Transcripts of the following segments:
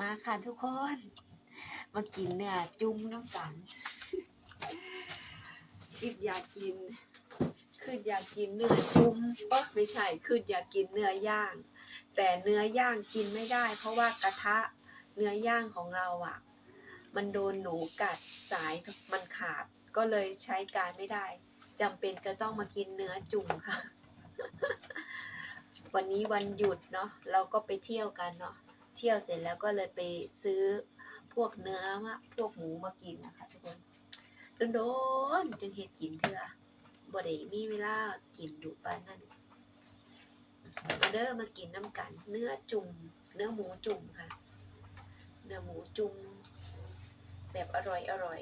มาค่ะทุกคน มากินเนื้อจุ้มน้ำกันคิดอยากกิน คืออยากกินเนื้อจุ้มเอ้อไม่ใช่คืออยากกินเนื้อย่าง แต่เนื้อย่างกินไม่ได้ เพราะว่ากระทะเนื้อย่างของเราอะ มันโดนหนูกัดสายมันขาดก็เลยใช้การไม่ได้จำเป็นจะต้องมากินเนื้อจุ่มค่ะ วันนี้วันหยุดเนาะเราก็ไปเที่ยวกันเนาะ เที่ยวเสร็จแล้วก็เลยไปซื้อพวกเนื้อมาพวกหมูมากินนะคะทุกคนโดนๆจึงเห็ดกินเถื่อบ่ได้มีเวลากินดุปานนั่นมาเด้อมากินน้ำกัน เนื้อจุ่มเนื้อหมูจุ่มค่ะ เนื้อหมูจุ่มแบบอร่อยอร่อย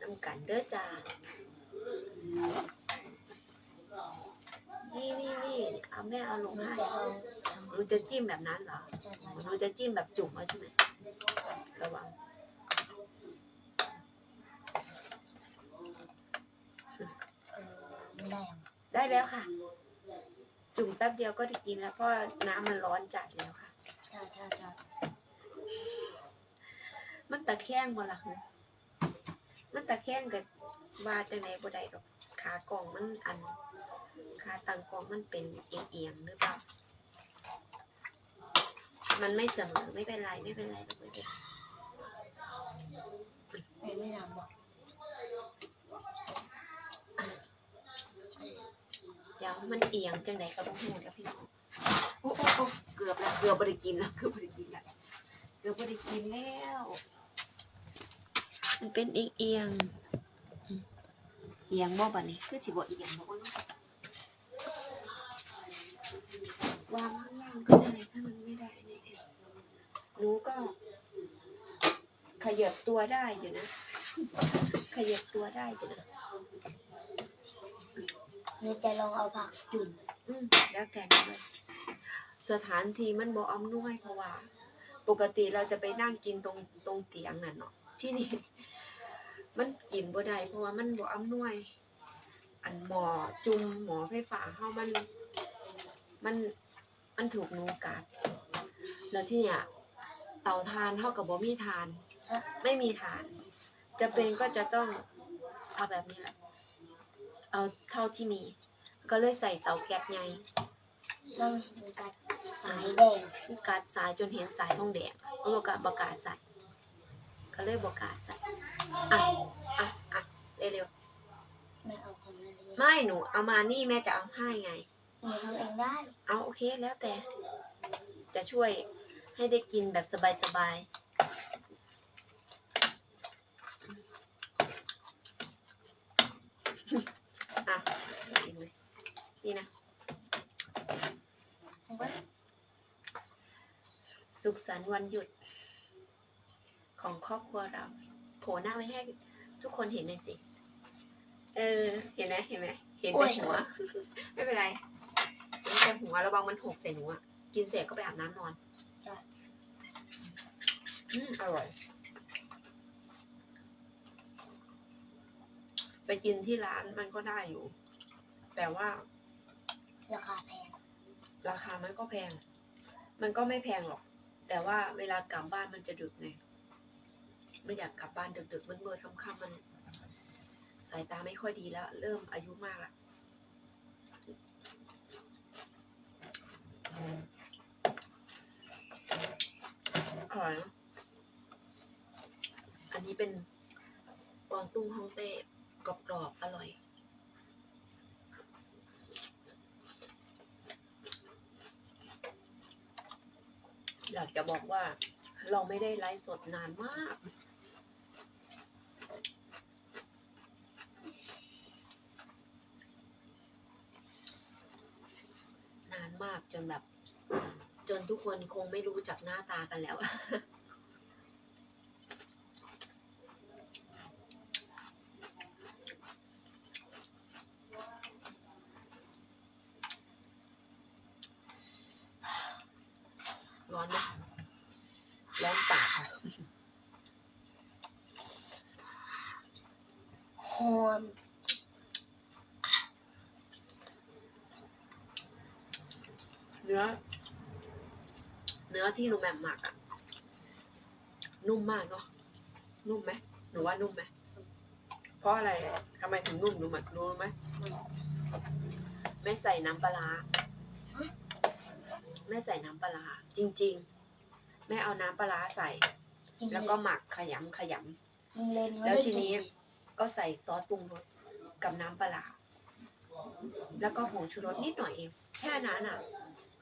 น้ำกันเด้อจ้านี่นี่นี่เอาแม่เอาลงให้จะเอา หนูจะจิ้มแบบนั้นเหรอจะจะหนูจะจิ้มแบบจุ่มเอาใช่ไหมระวังเออไม่ได้อะได้แล้วค่ะ จุ่มแป๊บเดียวก็ได้กินแล้วเพราะน้ำมันร้อนจัดแล้วค่ะถ้าถ้าถ้ามันตะแคงบ่ล่ะหึมันตะแคงกับว่าจังไหนบ่ได้ดอกขากล่องมันอันขาตังกล่องมันเป็นเอียงๆหรือเปล่า มันไม่เสมอไม่เป็นไรไม่เป็นไรไม่เป็นไรไม่ไม่ทำหรอกเดี๋ยวมันเอียงจังไหนก็บ่ฮู้แล้วพี่น้องโอ้โอ้โอ้เกือบแล้วเกือบบ่ได้กินแล้วเกือบบ่ได้กินแล้วเกือบบ่ได้กินแล้ว มันเป็นเอียงเอียงๆเอียงบ่บัดนี้คือสิบ่เอียงบ่เนาะวางข้างล่างก็ได้ถ้ามันไม่ได้เนี่ยห นูก็ขยับตัวได้อยู่นะ ขยับตัวได้อยู่นะหนูจะลองเอาผักจุ่มอืมแล้วแต่นี้เลยสถานที่มันบ่อำนวยเพราะว่า ปกติเราจะไปนั่งกินตรงตรงเตียงน่ะเนาะที่นี่ มันกินบ่ได้เพราะว่ามันบ่อำนวย อันหมอจุ่มหมอไฟฟ้าเฮามัน มันมันถูกหนูกัดแล้วที่เนี่ย เตาทานเท่ากับบ่มีทาน ไม่มีทาน จะเป็นก็จะต้องเอาแบบนี้แหละ เอาเท่าที่มี ก็เลยใส่เตาแก๊สไงต้องมีกัดสายแดงมีการสายจนเห็นสายทองแดงก็บอกาบกล้าใส่ ก็เลยบอกล้าใส่ อะ อะ อะ เร็วไม่เอาของนั่นเลยๆไม่หนู เอามานี่แม่จะเอาให้ไงหนูทำเองได้ เอาโอเคแล้วแต่ จะช่วย ให้ได้กินแบบสบายๆอะกินเลยนี่นะสุขสันต์วันหยุด ของครอบครัวเราโผล่หน้าไว้ให้ทุกคนเห็นหน่อยสิ เออ เห็นไหมเห็นไหมเห็นแต่หัว ไม่เป็นไรเห็นแต่หัวระวังมันหกใส่หนูอะ กินเสร็จก็ไปอาบน้ำนอน อืมอร่อย ไปกินที่ร้านมันก็ได้อยู่ แต่ว่าราคาแพง ราคามันก็แพง มันก็ไม่แพงหรอก แต่ว่าเวลากลับบ้านมันจะดึกไงไม่อยากกลับบ้านดึกๆมันเมื่อค่ำๆมัน สายตาไม่ค่อยดีแล้ว เริ่มอายุมากละอร่อยเนอะอั นี้เป็นกวางตุ้งฮ่องเต้กรอบๆอร่อยอยากจะบอกว่าเราไม่ได้ไลฟ์สดนานมาก นานมากจนแบบ จนทุกคนคงไม่รู้จักหน้าตากันแล้ว ร้อนไหมร้อนปากค่ะ หอม เนื้อ เนื้อ ที่หนูแหม่มหมักอะนุ่มมากเนาะนุ่มไหมหนูว่านุ่มไหมเพราะอะไรทำไมถึงนุ่มหนูหมักรู้ไหมไม่ใส่น้ำปลาร้าไม่ใส่น้ำปลาร้าจริง ๆ แม่เอาน้ำปลาร้าใส่กินแล้วก็หมักขยำขยำกินเลนแล้วทีนี้ก็ใส่ซอสปรุงรสกับน้ำปลาร้าแล้วก็ผงชูรสนิดหน่อยเอง แค่นั้นอะ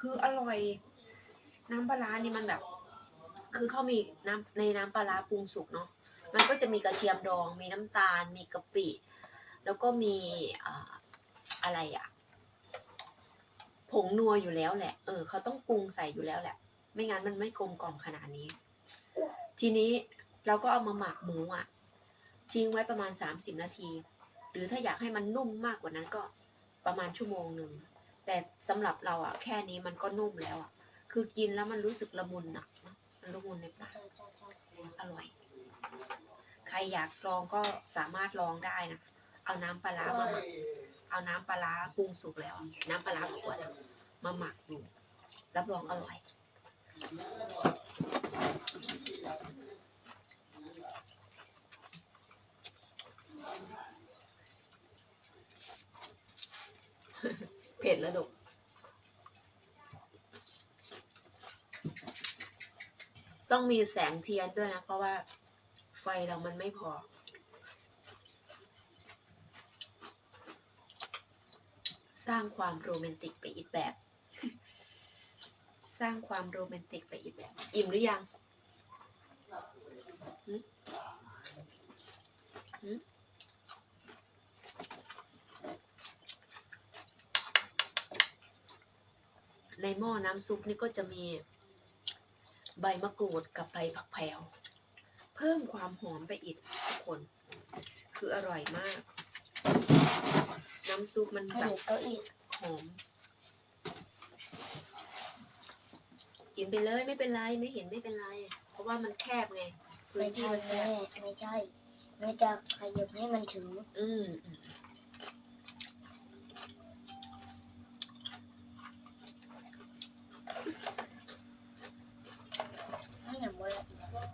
คืออร่อย น้ำปลาร้านี่มันแบบ คือเขามีน้ำในน้ำปลาร้าปรุงสุกเนาะมันก็จะมีกระเทียมดอง มีน้ำตาล มีกะปิ แล้วก็มีเอ่อะไรอะผงนัวอยู่แล้วแหละ เออเขาต้องปรุงใส่อยู่แล้วแหละ ไม่งั้นมันไม่กลมกล่อมขนาดนี้ ทีนี้เราก็เอามาหมักหมูอะ ทิ้งไว้ประมาณ 30 นาที หรือถ้าอยากให้มันนุ่มมากกว่านั้นก็ประมาณชั่วโมงหนึ่ง แต่สำหรับเราอะแค่นี้มันก็นุ่มแล้วอะ คือกินแล้วมันรู้สึกละมุนอะเนะมันละมุนในปากอร่อย ใครอยากลองก็สามารถลองได้นะ เอาน้ำปลาร้ามาหมัก เอาน้ำปลาร้าปรุงสุกแล้ว น้ำปลาร้าขวดมาหมักดูรับรองอร่อย เผ็ดแล้วดก ต้องมีแสงเทียนด้วยนะ เพราะว่าไฟเรามันไม่พอ สร้างความโรแมนติกไปอีกแบบ สร้างความโรแมนติกไปอีกแบบ อิ่มหรือยังในหม้อน้ำซุปนี่ก็จะมี ใบมะกรูดกับใบผักแพรวเพิ่มความหอมไปอีกทุกคน คืออร่อยมาก น้ำซุปมันให้แบบดูเก้าอี้หอม กินไปเลยไม่เป็นไรไม่เห็นไม่เป็นไร เพราะว่ามันแคบไงพื้ไม่นที่ใช่มันแคบไม่ใช่ ไม่จะขยับให้มันถึง อืมอย่างว่าละเอียด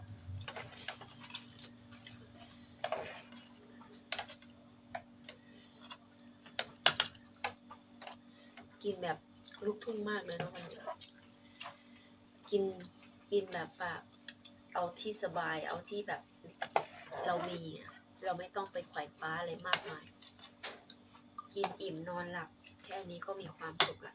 กินแบบลูกทุ่ง มากเลยเนาะมันจะกินกินแบบแบบเอาที่สบายเอาที่แบบ เรามีเราไม่ต้องไปไขว่คว้าอะไรมากมาย กินอิ่มนอนหลับ แค่นี้ก็มีความสุขละ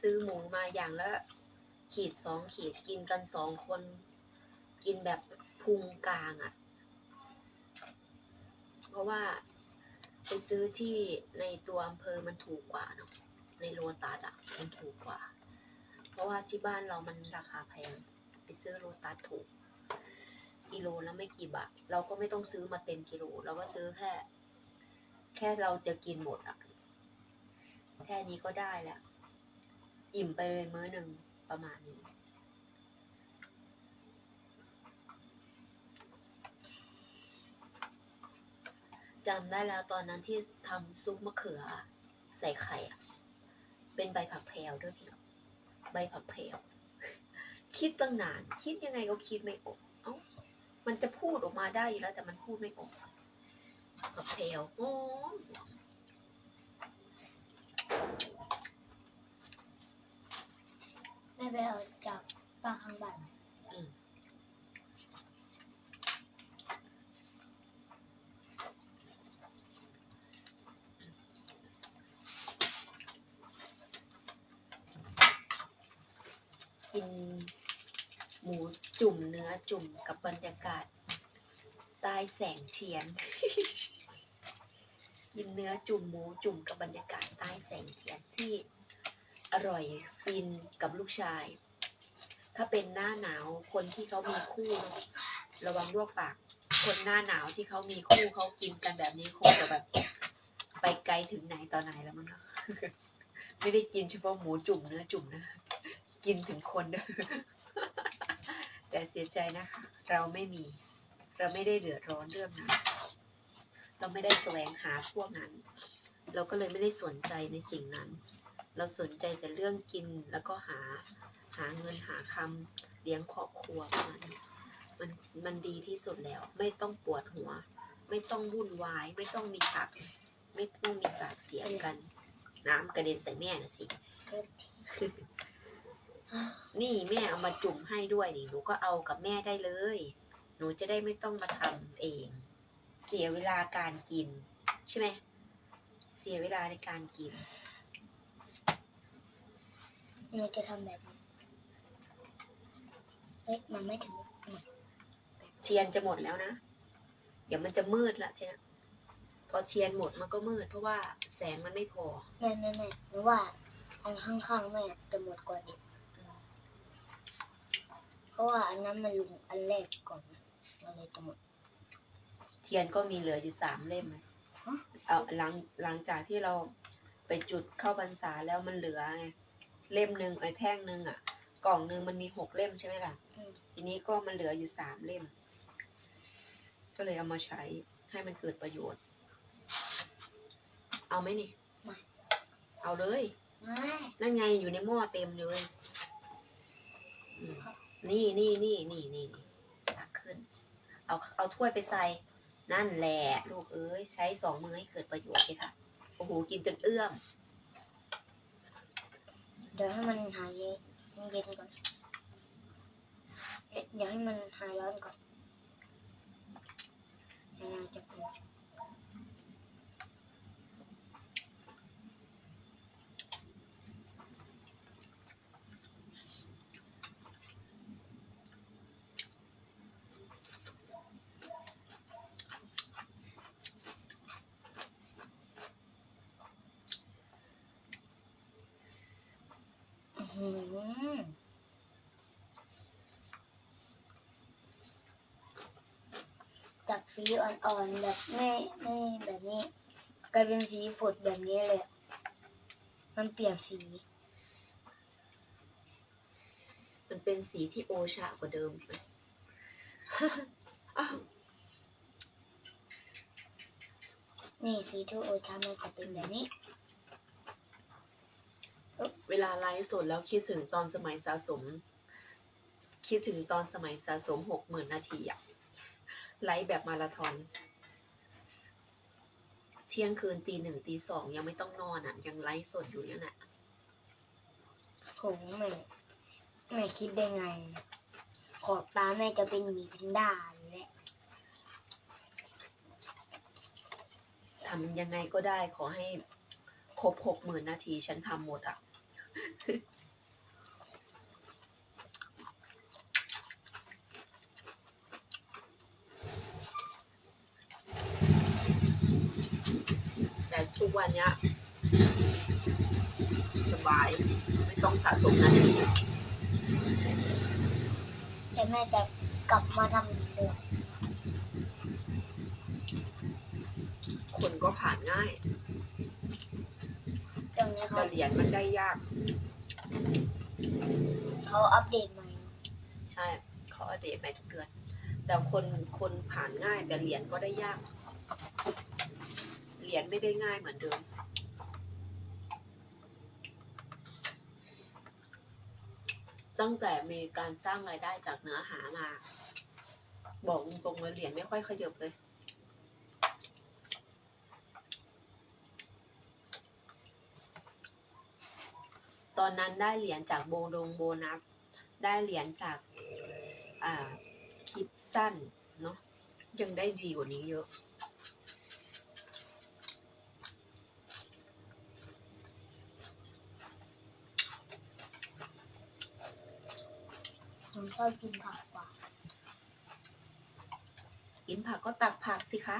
ซื้อหมูมาอย่างละขีดสองขีดกินกันสองคน กินแบบพุงกลางอะ่ะ เพราะว่า ไปซื้อที่ในตัวอำเภอมันถูกกว่าเนาะในโลตัสอะ่ะมันถูกกว่า เพราะว่าที่บ้านเรามันราคาแพง ไปซื้อโลตัสถูก กิโลและไม่กี่บาท เราก็ไม่ต้องซื้อมาเต็มกิโล เราก็ซื้อแค่ แค่เราจะกินหมดอะแค่นี้ก็ได้แล้ว อิ่มไปเลยมื้อหนึ่งประมาณนี้ จำได้แล้วตอนนั้นที่ทำซุปมะเขือ ใส่ไข่อะเป็นใบผักแพรวด้วยพี่น้องใบผักแพรวคิดตั้งนาน คิดยังไงก็คิดไม่ออกเอ้ามันจะพูดออกมาได้อยู่แล้ว แต่มันพูดไม่ออกผักแพรวโอ้ยแม่ไปเอาจากป้าข้างบ้านกินหมูจุ่มเนื้อ จุ่มกับบรรยากาศใต้แสงเทียน กินเนื้อจุ่มหมูจุ่มกับบรรยากาศใต้แสงเทียนที่อร่อยฟินกับลูกชาย ถ้าเป็นหน้าหนาวคนที่เขามีคู่ ระวังลวกปาก คนหน้าหนาวที่เขามีคู่เขากินกันแบบนี้คงจะแบบ ไปไกลถึงไหนต่อไหนแล้วมั้งเนอะไม่ได้กินเฉพาะหมูจุ่มเนื้อจุ่มนะ กินถึงคนเนอ แต่เสียใจนะคะ เราไม่มี เราไม่ได้เดือดร้อนเรื่องนั้นเราไม่ได้แสวงหาพวกนั้น เราก็เลยไม่ได้สนใจในสิ่งนั้น เราสนใจแต่เรื่องกินแล้วก็หาหาเงินหาคำเลี้ยงครอบครัวมันมันมันดีที่สุดแล้ว ไม่ต้องปวดหัว ไม่ต้องวุ่นวาย ไม่ต้องมีปากไม่ต้องมีปากเสียงกัน น้ำกระเด็นใส่แม่นะสิ นี่แม่เอามาจุ่มให้ด้วยนี่หนูก็เอากับแม่ได้เลย หนูจะได้ไม่ต้องมาทำเอง เสียเวลาการกิน ใช่ไหมเสียเวลาในการกินหนูจะทำแบบนี้เฮ้ยมันไม่ถึงหมดเทียนจะหมดแล้วนะ เดี๋ยวมันจะมืดละใช่ไหมพอเทียนหมดมันก็มืด เพราะว่าแสงมันไม่พอแม่แม่แม่หนูว่าอันข้างๆแม่จะหมดก่อนดิ เพราะว่าอันนั้นมันลงอันแรกก่อนนะมันเลยจะหมด เทียนก็มีเหลืออยู่สามเล่มนะฮะ เอาหลังหลังจากที่เราไปจุดเข้าพรรษาแล้วมันเหลือไงเล่มหนึ่งไอ้แท่งหนึ่งอะ กล่องหนึ่งมันมีหกเล่มใช่ไหมล่ะ อืมทีนี้ก็มันเหลืออยู่สามเล่ม ก็เลยเอามาใช้ให้มันเกิดประโยชน์ เอาไหมนี่ไม่ เอาเลย ไม่นั่นไงอยู่ในหม้อเต็มเลยอืมนี่ นี่นี่นี่นี่นี่ตักขึ้น เอาเอาถ้วยไปใส่ นั่นแหละลูกเอ้ยใช้สองมือให้เกิดประโยชน์ใช่ค่ะ โอ้โหกินจนเอื้อม เดี๋ยวให้มันหายเย็นเย็นก่อน เดี๋ยวให้มันหายร้อนก่อนยวเราจะกิน อื้อหือจาก สีอ่อนๆแบบไม่ไม่แบบนี้กลายเป็นสีฝดแบบนี้เลย มันเปลี่ยนสี มันเป็นสีที่โอชะกว่าเดิมไหมนี่สีทูโอชามันจะเป็นแบบนี้เวลาไลฟ์สดแล้วคิดถึงตอนสมัยสะสม คิดถึงตอนสมัยสะสมหกหมื่นนาทีอะ ไลฟ์แบบมาราธอนเที่ยงคืนตีหนึ่งตีสองยังไม่ต้องนอนอะ ยังไลฟ์สดอยู่เนี่ยน่ะผมไม่ไม่คิดได้ไง ขอบตาแม่จะเป็นหมีแพนด้าอยู่แล้วทำยังไงก็ได้ขอให้ครบหกหมื่นนาทีฉันทำหมดอะ แต่ทุก วันเนี้ยสบาย ไม่ต้องสะสมนาทีแต่แม่จะกลับมาทำเหมือนเดิมคนก็ผ่านง่าย ตรงนี้เขาแต่เหรียญมันได้ยาก เขาอัปเดตใหม่ใช่เขาอัปเดตใหม่ทุกเดือนแต่คนคนผ่านง่ายแต่เหรียญก็ได้ยาก เหรียญไม่ได้ง่ายเหมือนเดิม ตั้งแต่มีการสร้างรายได้จากเนื้อหามา บอกตรงๆเลยเหรียญไม่ค่อยขยับเลยตอนนั้นได้เหรียญจากโบดงโบนัส ได้เหรียญจากคลิปสั้นเนาะยังได้ดีกว่านี้เยอะ ชอบกินผักกว่า กินผักก็ตักผักสิคะ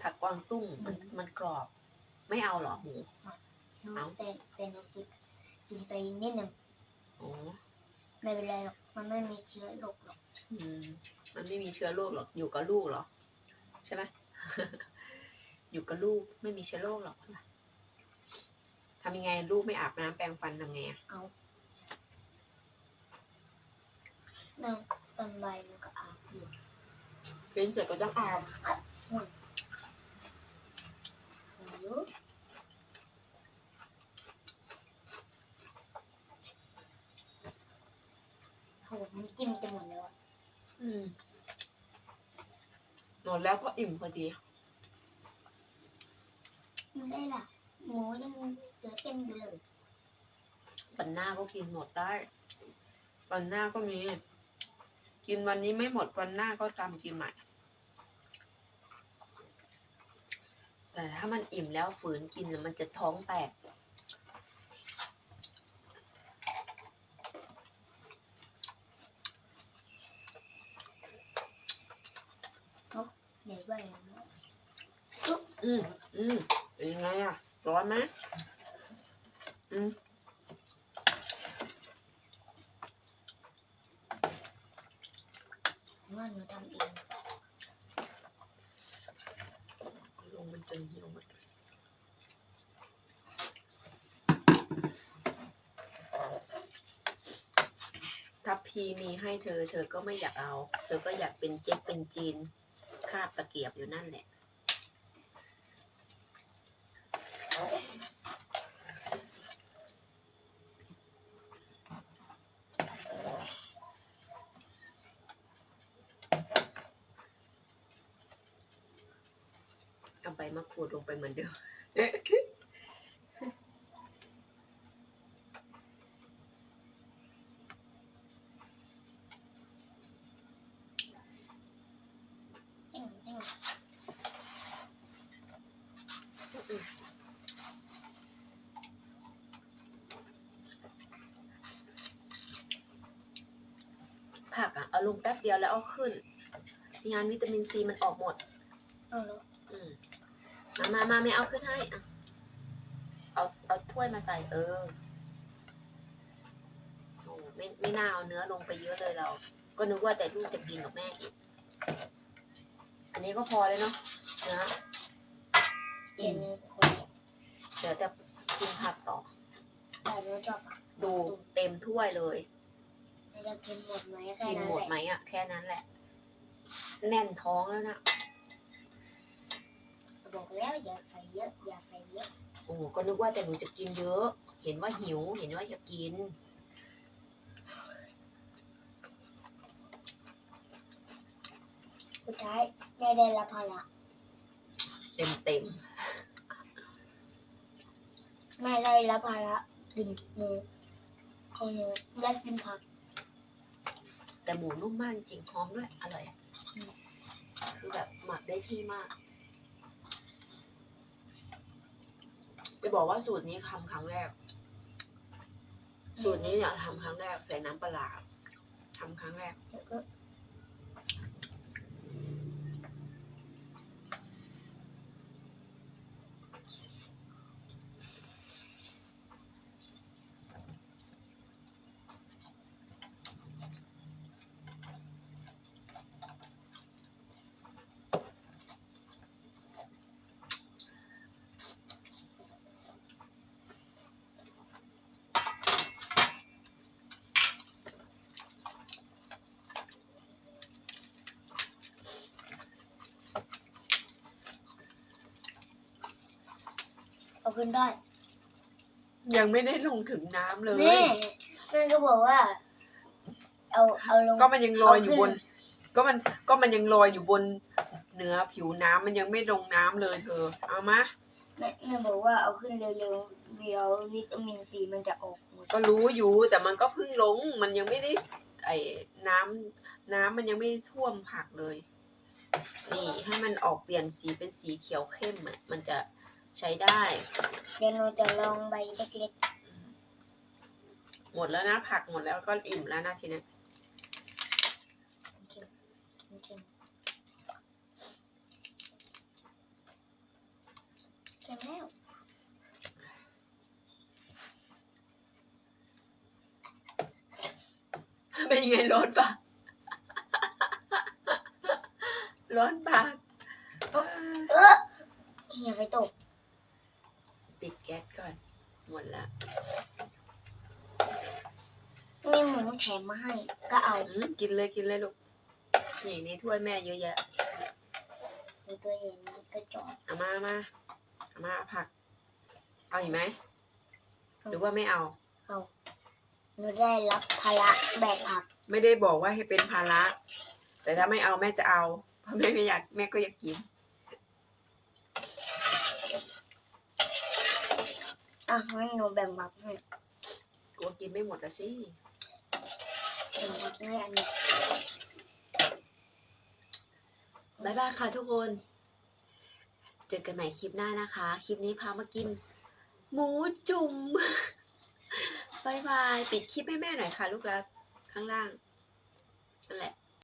ผักกวางตุ้งมันมันกรอบ ไม่เอาเหรอหมู เอาแต่แต่หนูกินกินไปนิดหนึ่งอ๋อไม่เป็นไรหรอกมันไม่มีเชื้อโรคหรอกอืมมันไม่มีเชื้อโรคหรอกอยู่กับลูกเหรอใช่ไหมอยู่กับลูกไม่มีเชื้อโรคหรอกทำยังไงลูกไม่อาบน้ำแปรงฟันทำไงอะเอา นางตอนใบมันก็อาบอยู่เล่นเสร็จก็จะอาบโหมันกินจะหมดแล้วอะหมดแล้วก็อิ่มพอดียังได้ล่ะ หมูยังเหลือเต็มอยู่เลยปันหน้าก็กินหมดได้ปันหน้าก็มี กินวันนี้ไม่หมดวันหน้าก็ตามกินใหม่ แต่ถ้ามันอิ่มแล้วฝืนกินน่ะมันจะท้องแตกใหญ่ไปเนาะอืมอืมเป็นยังไงอะ ร้อนไหมอืม ว่าหนูทำเองลงมันจะเหี่ยวหมดถ้าพีมีให้เธอ เธอก็ไม่อยากเอา เธอก็อยากเป็นเจ๊กเป็นจีน คาบตะเกียบอยู่นั่นแหละ เอาใบ มะกรูดลงไปเหมือนเดิมเองเองผักอะเอาลงแป๊บเดียวแล้วเอาขึ้น งานวิตามินซีมันออกหมด เอาแล้วอืม มามามาไม่เอาขึ้นให้อะเอาเอาถ้วยมาใส่เออโอ้ไม่ไม่น่าเอาเนื้อลงไปเยอะเลยเรา ก็นึกว่าแต่ลูกจะกินกับแม่อีก อันนี้ก็พอเลยเนาะเนื้อเย็อิ่นมคนเดี๋ยวจะกินผักต่อ แต่หนูชอบอะดูเต็มถ้วยเลยเราจะกินหมดไหมแค่กินนั้นหมแหดละไหมอะ แค่นั้นแหละ แน่นท้องแล้วนะ บอกแล้วอย่าใส่เยอะ อย่าใส่เยอะ โอ้ก็นึกว่าแต่หนูจะกินเยอะ เห็นว่าหิว เห็นว่าจะกิน สุดท้ายแม่ได้รับภาระเต็มเต็มแม่ได้รับภาระกินหมูของหนูได้กินผัก ๆแต่หมูนุ่มมากจริงหอมด้วย อร่อยอะคือแบบหมักได้ที่มาก จะบอกว่าสูตรนี้ทำครั้งแรก สูตรนี้เนี่ยทำครั้งแรกใส่น้ำปลาร้าทำครั้งแรก แล้วก็ เอาขึ้นได้ยังไม่ได้ลงถึงน้ำเลย แม่แม่ก็บอกว่า เอาเอาลง ก็มันยังลอยอยู่เอาขึ้บนนก็มันก็มันยังลอยอยู่บนเนื้อผิวน้ำมันยังไม่ลงน้ำเลยเธอ เอามา แม่แม่บอกว่าเอาขึ้นเร็วๆ เดี๋ยววิตามินซีมันจะออกหมดก็รู้อยู่แต่มันก็เพิ่งลง มันยังไม่ได้ ไอ้น้ำน้ำมันยังไม่ท่วมผักเลย นี่ให้มันออกเปลี่ยนสีเป็นสีเขียวเข้มอะมันจะ ใช้ได้ เดี๋ยวหนูจะลองใบเล็กหมดแล้วนะผักหมดแล้วก็อิ่มแล้วนะทีเนี้ยๆเค็มๆเค็มเค็มแล้วเป็นยังไงร้อนปะร้อนปากเอออย่าไปตก ปิดแก๊สก่อน หมดแล้วมีหมูแถมมาให้ ก็เอาอืมกินเลยกินเลยลูกนี่ในถ้วยแม่เยอะแยะในตัวเองก็จอดเอามามาเอามาเอาผัก เอาอีกไหมหรือว่าไม่เอา เอาหนูได้รับภาระแบกผักไม่ได้บอกว่าให้เป็นภาระ แต่ถ้าไม่เอาแม่จะเอา เพราะแม่ไม่อยากแม่ก็อยากกิน อะงั้นหนูแบ่งบักให้กลัวกินไม่หมดละสิแบ่งบักให้อันนี้บายบายค่ะทุกคน เจอกันใหม่คลิปหน้านะคะ คลิปนี้พามากิน หมูจุ่มบายบาย ปิดคลิปให้แม่หน่อยค่ะ ลูกรักข้างล่างนั่นแหละ